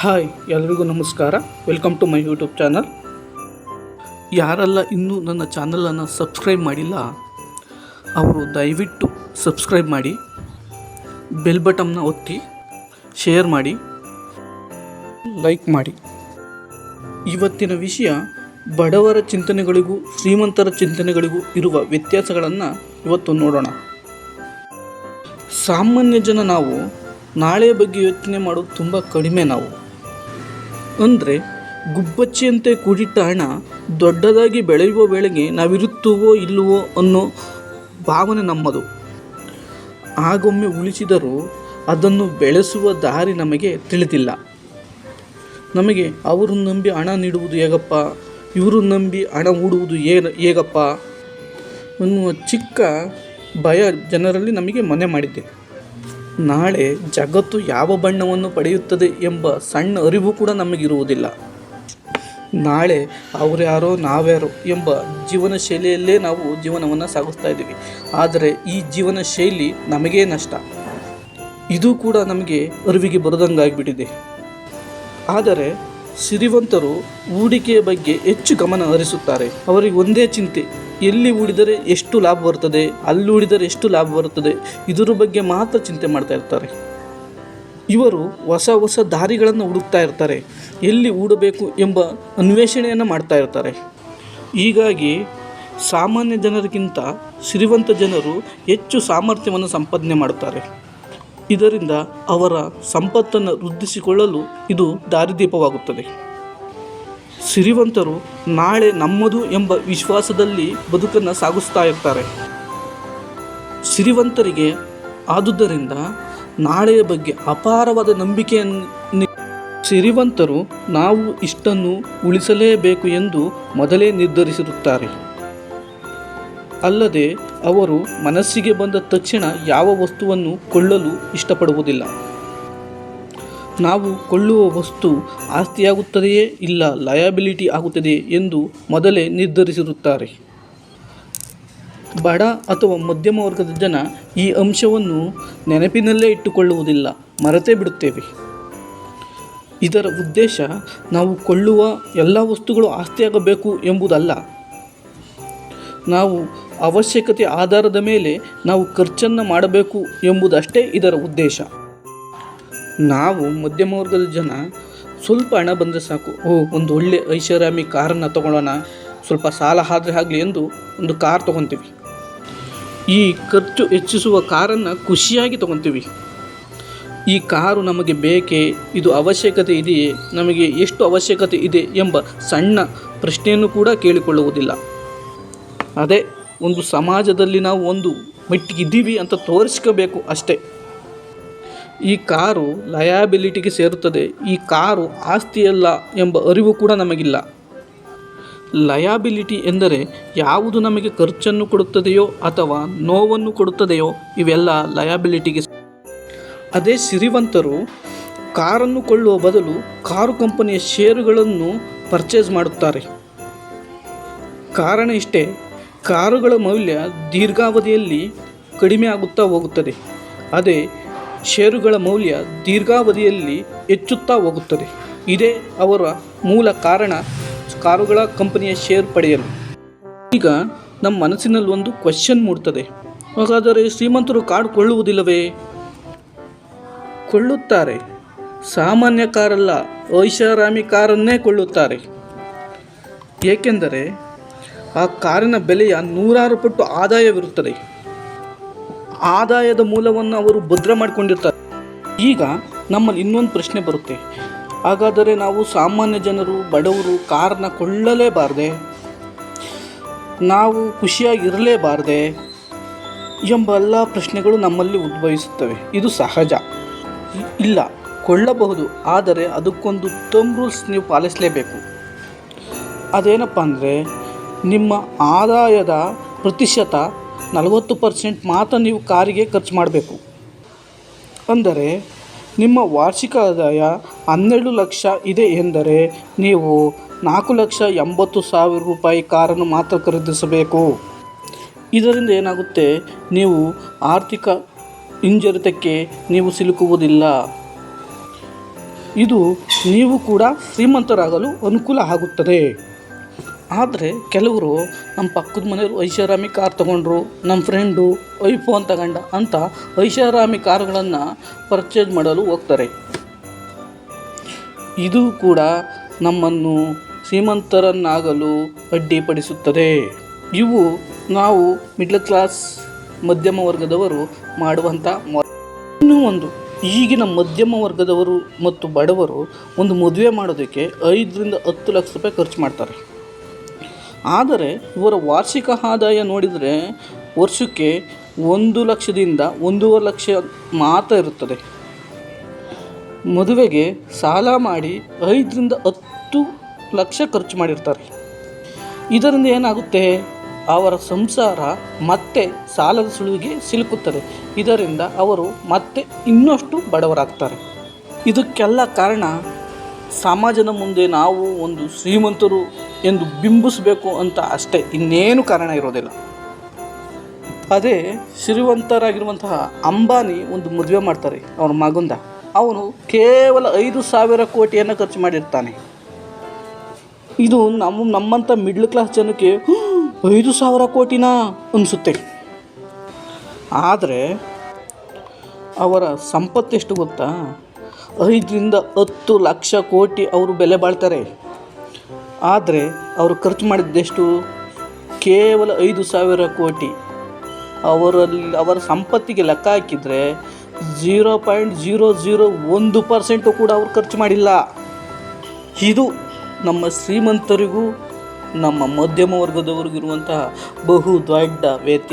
Hi, ಎಲ್ರಿಗೂ ನಮಸ್ಕಾರ. Welcome to my YouTube channel ಯಾರೆಲ್ಲ ಇನ್ನೂ ನನ್ನ ಚಾನಲನ್ನು ಸಬ್ಸ್ಕ್ರೈಬ್ ಮಾಡಿಲ್ಲ, ಅವರು ದಯವಿಟ್ಟು ಸಬ್ಸ್ಕ್ರೈಬ್ ಮಾಡಿ ಬೆಲ್ ಬಟನ್ನ ಒತ್ತಿ ಶೇರ್ ಮಾಡಿ ಲೈಕ್ ಮಾಡಿ. ಇವತ್ತಿನ ವಿಷಯ, ಬಡವರ ಚಿಂತನೆಗಳಿಗೂ ಶ್ರೀಮಂತರ ಚಿಂತನೆಗಳಿಗೂ ಇರುವ ವ್ಯತ್ಯಾಸಗಳನ್ನು ಇವತ್ತು ನೋಡೋಣ. ಸಾಮಾನ್ಯ ಜನ ನಾವು ನಾಳೆ ಬಗ್ಗೆ ಯೋಚನೆ ಮಾಡೋದು ತುಂಬ ಕಡಿಮೆ ನಾವು. ಅಂದರೆ ಗುಬ್ಬಚ್ಚಿಯಂತೆ ಕೂಡಿಟ್ಟ ಹಣ ದೊಡ್ಡದಾಗಿ ಬೆಳೆಯುವ ವೇಳೆಗೆ ನಾವಿರುತ್ತುವೋ ಇಲ್ಲವೋ ಅನ್ನೋ ಭಾವನೆ ನಮ್ಮದು. ಆಗೊಮ್ಮೆ ಉಳಿಸಿದರೂ ಅದನ್ನು ಬೆಳೆಸುವ ದಾರಿ ನಮಗೆ ತಿಳಿದಿಲ್ಲ. ನಮಗೆ ಅವರು ನಂಬಿ ಹಣ ನೀಡುವುದು ಹೇಗಪ್ಪ? ಇವರು ನಂಬಿ ಹಣ ಹೂಡುವುದು ಏನು ಹೇಗಪ್ಪ? ಅನ್ನುವ ಚಿಕ್ಕ ಭಯ ಜನರಲ್ಲಿ ನಮಗೆ ಮನೆ ಮಾಡಿದೆ. ನಾಳೆ ಜಗತ್ತು ಯಾವ ಬಣ್ಣವನ್ನು ಪಡೆಯುತ್ತದೆ ಎಂಬ ಸಣ್ಣ ಅರಿವು ಕೂಡ ನಮಗಿರುವುದಿಲ್ಲ. ನಾಳೆ ಅವರ್ಯಾರೋ ನಾವ್ಯಾರೋ ಎಂಬ ಜೀವನ ಶೈಲಿಯಲ್ಲೇ ನಾವು ಜೀವನವನ್ನು ಸಾಗಿಸ್ತಾ ಇದ್ದೀವಿ. ಆದರೆ ಈ ಜೀವನ ಶೈಲಿ ನಮಗೇ ನಷ್ಟ. ಇದು ಕೂಡ ನಮಗೆ ಅರಿವಿಗೆ ಬರದಂಗಾಗಿಬಿಟ್ಟಿದೆ. ಆದರೆ ಸಿರಿವಂತರು ಹೂಡಿಕೆಯ ಬಗ್ಗೆ ಹೆಚ್ಚು ಗಮನ ಹರಿಸುತ್ತಾರೆ. ಅವರಿಗೆ ಒಂದೇ ಚಿಂತೆ ಎಲ್ಲಿ ಹೂಡಿದರೆ ಎಷ್ಟು ಲಾಭ ಬರ್ತದೆ ಅಲ್ಲಿ ಹೂಡಿದರೆ ಎಷ್ಟು ಲಾಭ ಬರುತ್ತದೆ, ಇದರ ಬಗ್ಗೆ ಮಾತ್ರ ಚಿಂತೆ ಮಾಡ್ತಾ ಇರ್ತಾರೆ. ಇವರು ಹೊಸ ಹೊಸ ದಾರಿಗಳನ್ನು ಹುಡುಕ್ತಾ ಇರ್ತಾರೆ, ಎಲ್ಲಿ ಹೂಡಬೇಕು ಎಂಬ ಅನ್ವೇಷಣೆಯನ್ನು ಮಾಡ್ತಾ ಇರ್ತಾರೆ. ಹೀಗಾಗಿ ಸಾಮಾನ್ಯ ಜನರಿಗಿಂತ ಸಿರಿವಂತ ಜನರು ಹೆಚ್ಚು ಸಾಮರ್ಥ್ಯವನ್ನು ಸಂಪಾದನೆ ಮಾಡುತ್ತಾರೆ. ಇದರಿಂದ ಅವರ ಸಂಪತ್ತನ್ನು ವೃದ್ಧಿಸಿಕೊಳ್ಳಲು ಇದು ದಾರಿದೀಪವಾಗುತ್ತದೆ. ಸಿರಿವಂತರು ನಾಳೆ ನಮ್ಮದು ಎಂಬ ವಿಶ್ವಾಸದಲ್ಲಿ ಬದುಕನ್ನು ಸಾಗಿಸ್ತಾ ಇರ್ತಾರೆ. ಸಿರಿವಂತರಿಗೆ ಆದುದರಿಂದ ನಾಳೆಯ ಬಗ್ಗೆ ಅಪಾರವಾದ ನಂಬಿಕೆಯನ್ನು ಸಿರಿವಂತರು ನಾವು ಇಷ್ಟನ್ನು ಉಳಿಸಲೇಬೇಕು ಎಂದು ಮೊದಲೇ ನಿರ್ಧರಿಸಿರುತ್ತಾರೆ. ಅಲ್ಲದೆ ಅವರು ಮನಸ್ಸಿಗೆ ಬಂದ ತಕ್ಷಣ ಯಾವ ವಸ್ತುವನ್ನು ಕೊಳ್ಳಲು ಇಷ್ಟಪಡುವುದಿಲ್ಲ. ನಾವು ಕೊಳ್ಳುವ ವಸ್ತು ಆಸ್ತಿಯಾಗುತ್ತದೆಯೇ ಇಲ್ಲ, ಲಯಬಿಲಿಟಿ ಆಗುತ್ತದೆಯೇ ಎಂದು ಮೊದಲೇ ನಿರ್ಧರಿಸಿರುತ್ತಾರೆ. ಬಡ ಅಥವಾ ಮಧ್ಯಮ ವರ್ಗದ ಜನ ಈ ಅಂಶವನ್ನು ನೆನಪಿನಲ್ಲೇ ಇಟ್ಟುಕೊಳ್ಳುವುದಿಲ್ಲ, ಮರೆತೇ ಬಿಡುತ್ತೇವೆ. ಇದರ ಉದ್ದೇಶ ನಾವು ಕೊಳ್ಳುವ ಎಲ್ಲ ವಸ್ತುಗಳು ಆಸ್ತಿಯಾಗಬೇಕು ಎಂಬುದಲ್ಲ. ನಾವು ಅವಶ್ಯಕತೆ ಆಧಾರದ ಮೇಲೆ ನಾವು ಖರ್ಚನ್ನು ಮಾಡಬೇಕು ಎಂಬುದಷ್ಟೇ ಇದರ ಉದ್ದೇಶ. ನಾವು ಮಧ್ಯಮ ವರ್ಗದ ಜನ ಸ್ವಲ್ಪ ಹಣ ಬಂದರೆ ಸಾಕು. ಓ, ಒಂದು ಒಳ್ಳೆ ಐಷಾರಾಮಿ ಕಾರನ್ನು ತಗೊಳ್ಳೋಣ. ಸ್ವಲ್ಪ ಸಾಲ ಆದರೆ ಆಗಲಿ ಎಂದು ಒಂದು ಕಾರ್ ತೊಗೊತೀವಿ. ಈ ಖರ್ಚು ಹೆಚ್ಚಿಸುವ ಕಾರನ್ನು ಖುಷಿಯಾಗಿ ತೊಗೊತೀವಿ. ಈ ಕಾರು ನಮಗೆ ಬೇಕೇ? ಇದು ಅವಶ್ಯಕತೆ ಇದೆಯೇ? ನಮಗೆ ಎಷ್ಟು ಅವಶ್ಯಕತೆ ಇದೆ ಎಂಬ ಸಣ್ಣ ಪ್ರಶ್ನೆಯನ್ನು ಕೂಡ ಕೇಳಿಕೊಳ್ಳುವುದಿಲ್ಲ. ಅದೇ, ಒಂದು ಸಮಾಜದಲ್ಲಿ ನಾವು ಒಂದು ಮೆಟ್ಟಿಗಿದ್ದೀವಿ ಅಂತ ತೋರಿಸ್ಕೋಬೇಕು ಅಷ್ಟೇ. ಈ ಕಾರು ಲಯಾಬಿಲಿಟಿಗೆ ಸೇರುತ್ತದೆ. ಈ ಕಾರು ಆಸ್ತಿಯಲ್ಲ ಎಂಬ ಅರಿವು ಕೂಡ ನಮಗಿಲ್ಲ. ಲಯಾಬಿಲಿಟಿ ಎಂದರೆ ಯಾವುದು ನಮಗೆ ಖರ್ಚನ್ನು ಕೊಡುತ್ತದೆಯೋ ಅಥವಾ ನೋವನ್ನು ಕೊಡುತ್ತದೆಯೋ ಇವೆಲ್ಲ ಲಯಾಬಿಲಿಟಿಗೆ ಅದೇ ಸಿರಿವಂತರು ಕಾರನ್ನು ಕೊಳ್ಳುವ ಬದಲು ಕಾರು ಕಂಪನಿಯ ಷೇರುಗಳನ್ನು ಪರ್ಚೇಸ್ ಮಾಡುತ್ತಾರೆ. ಕಾರಣ ಇಷ್ಟೇ, ಕಾರುಗಳ ಮೌಲ್ಯ ದೀರ್ಘಾವಧಿಯಲ್ಲಿ ಕಡಿಮೆ ಆಗುತ್ತಾ ಹೋಗುತ್ತದೆ. ಅದೇ ಷೇರುಗಳ ಮೌಲ್ಯ ದೀರ್ಘಾವಧಿಯಲ್ಲಿ ಹೆಚ್ಚುತ್ತಾ ಹೋಗುತ್ತದೆ. ಇದೇ ಅವರ ಮೂಲ ಕಾರಣ ಕಾರುಗಳ ಕಂಪನಿಯ ಶೇರ್ ಪಡೆಯಲು. ಈಗ ನಮ್ಮ ಮನಸ್ಸಿನಲ್ಲಿ ಒಂದು ಕ್ವಶನ್ ಮೂಡ್ತದೆ. ಹಾಗಾದರೆ ಶ್ರೀಮಂತರು ಕಾರು ಕೊಳ್ಳುವುದಿಲ್ಲವೇ? ಕೊಳ್ಳುತ್ತಾರೆ. ಸಾಮಾನ್ಯ ಕಾರಲ್ಲ, ಐಷಾರಾಮಿ ಕಾರನ್ನೇ ಕೊಳ್ಳುತ್ತಾರೆ. ಏಕೆಂದರೆ ಆ ಕಾರಿನ ಬೆಲೆಯ ನೂರಾರು ಪಟ್ಟು ಆದಾಯವಿರುತ್ತದೆ. ಆದಾಯದ ಮೂಲವನ್ನು ಅವರು ಭದ್ರ ಮಾಡಿಕೊಂಡಿರ್ತಾರೆ. ಈಗ ನಮ್ಮಲ್ಲಿ ಇನ್ನೊಂದು ಪ್ರಶ್ನೆ ಬರುತ್ತೆ. ಹಾಗಾದರೆ ನಾವು ಸಾಮಾನ್ಯ ಜನರು, ಬಡವರು ಕಾರನ್ನ ಕೊಳ್ಳಲೇಬಾರ್ದೆ? ನಾವು ಖುಷಿಯಾಗಿರಲೇಬಾರ್ದೆ? ಎಂಬ ಎಲ್ಲ ಪ್ರಶ್ನೆಗಳು ನಮ್ಮಲ್ಲಿ ಉದ್ಭವಿಸುತ್ತವೆ. ಇದು ಸಹಜ. ಇಲ್ಲ, ಕೊಳ್ಳಬಹುದು. ಆದರೆ ಅದಕ್ಕೊಂದು ಟರ್ಮ್ ರೂಲ್ಸ್ ನೀವು ಪಾಲಿಸಲೇಬೇಕು. ಅದೇನಪ್ಪ ಅಂದರೆ, ನಿಮ್ಮ ಆದಾಯದ ಪ್ರತಿಶತ ನಲವತ್ತು ಪರ್ಸೆಂಟ್ ಮಾತ್ರ ನೀವು ಕಾರಿಗೆ ಖರ್ಚು ಮಾಡಬೇಕು. ಅಂದರೆ ನಿಮ್ಮ ವಾರ್ಷಿಕ ಆದಾಯ ಹನ್ನೆರಡು ಲಕ್ಷ ಇದೆ ಎಂದರೆ ನೀವು ನಾಲ್ಕು ಲಕ್ಷ ಎಂಬತ್ತು ಸಾವಿರ ರೂಪಾಯಿ ಕಾರನ್ನು ಮಾತ್ರ ಖರೀದಿಸಬೇಕು. ಇದರಿಂದ ಏನಾಗುತ್ತೆ? ನೀವು ಆರ್ಥಿಕ ಹಿಂಜರಿತಕ್ಕೆ ನೀವು ಸಿಲುಕುವುದಿಲ್ಲ. ಇದು ನೀವು ಕೂಡ ಶ್ರೀಮಂತರಾಗಲು ಅನುಕೂಲ ಆಗುತ್ತದೆ. ಆದರೆ ಕೆಲವರು ನಮ್ಮ ಪಕ್ಕದ ಮನೆಯವರು ಐಷಾರಾಮಿ ಕಾರ್ ತೊಗೊಂಡ್ರು ನಮ್ಮ ಫ್ರೆಂಡು ಐಫೋನ್ ತಗೊಂಡ ಅಂತ ಐಷಾರಾಮಿ ಕಾರುಗಳನ್ನು ಪರ್ಚೇಸ್ ಮಾಡಲು ಹೋಗ್ತಾರೆ. ಇದು ಕೂಡ ನಮ್ಮನ್ನು ಶ್ರೀಮಂತರನ್ನಾಗಲು ಅಡ್ಡಿಪಡಿಸುತ್ತದೆ. ಇವು ನಾವು ಮಿಡ್ಲ್ ಕ್ಲಾಸ್ ಮಧ್ಯಮ ವರ್ಗದವರು ಮಾಡುವಂಥ ಇನ್ನೂ ಒಂದು, ಈಗಿನ ಮಧ್ಯಮ ವರ್ಗದವರು ಮತ್ತು ಬಡವರು ಒಂದು ಮದುವೆ ಮಾಡೋದಕ್ಕೆ ಐದರಿಂದ ಹತ್ತು ಲಕ್ಷ ರೂಪಾಯಿ ಖರ್ಚು ಮಾಡ್ತಾರೆ. ಆದರೆ ಇವರ ವಾರ್ಷಿಕ ಆದಾಯ ನೋಡಿದರೆ ವರ್ಷಕ್ಕೆ ಒಂದು ಲಕ್ಷದಿಂದ ಒಂದೂವರೆ ಲಕ್ಷ ಮಾತ್ರ ಇರುತ್ತದೆ. ಮದುವೆಗೆ ಸಾಲ ಮಾಡಿ ಐದರಿಂದ ಹತ್ತು ಲಕ್ಷ ಖರ್ಚು ಮಾಡಿರ್ತಾರೆ. ಇದರಿಂದ ಏನಾಗುತ್ತೆ? ಅವರ ಸಂಸಾರ ಮತ್ತೆ ಸಾಲದ ಸುಳಿವಿಗೆ ಸಿಲುಕುತ್ತದೆ. ಇದರಿಂದ ಅವರು ಮತ್ತೆ ಇನ್ನಷ್ಟು ಬಡವರಾಗ್ತಾರೆ. ಇದಕ್ಕೆಲ್ಲ ಕಾರಣ ಸಮಾಜದ ಮುಂದೆ ನಾವು ಒಂದು ಶ್ರೀಮಂತರು ಎಂದು ಬಿಂಬಿಸಬೇಕು ಅಂತ ಅಷ್ಟೇ ಇನ್ನೇನು ಕಾರಣ ಇರೋದಿಲ್ಲ. ಅದೇ ಶ್ರೀಮಂತರಾಗಿರುವಂತಹ ಅಂಬಾನಿ ಒಂದು ಮದುವೆ ಮಾಡ್ತಾರೆ ಅವನ ಮಗುಂದ. ಅವನು ಕೇವಲ ಐದು ಸಾವಿರ ಕೋಟಿಯನ್ನು ಖರ್ಚು ಮಾಡಿರ್ತಾನೆ. ಇದು ನಮ್ಮ ನಮ್ಮಂಥ ಮಿಡ್ಲ್ ಕ್ಲಾಸ್ ಜನಕ್ಕೆ "ಹ್ಮ್, ಐದು ಸಾವಿರ ಕೋಟಿನಾ ಅನಿಸುತ್ತೆ. ಆದರೆ ಅವರ ಸಂಪತ್ತೆಷ್ಟು ಗೊತ್ತಾ? ಐದರಿಂದ ಹತ್ತು ಲಕ್ಷ ಕೋಟಿ ಅವರು ಬೆಲೆ ಬಾಳ್ತಾರೆ. ಆದರೆ ಅವರು ಖರ್ಚು ಮಾಡಿದ್ದೆಷ್ಟು? ಕೇವಲ ಐದು ಸಾವಿರ ಕೋಟಿ. ಅವರಲ್ಲಿ ಅವರ ಸಂಪತ್ತಿಗೆ ಲೆಕ್ಕ ಹಾಕಿದರೆ ಝೀರೋ ಪಾಯಿಂಟ್ ಝೀರೋ ಝೀರೋ ಒಂದು ಪರ್ಸೆಂಟು ಕೂಡ ಅವರು ಖರ್ಚು ಮಾಡಿಲ್ಲ. ಇದು ನಮ್ಮ ಶ್ರೀಮಂತರಿಗೂ ನಮ್ಮ ಮಧ್ಯಮ ವರ್ಗದವರಿಗಿರುವಂತಹ ಬಹು ದೊಡ್ಡ ವ್ಯತ್ಯಾಸ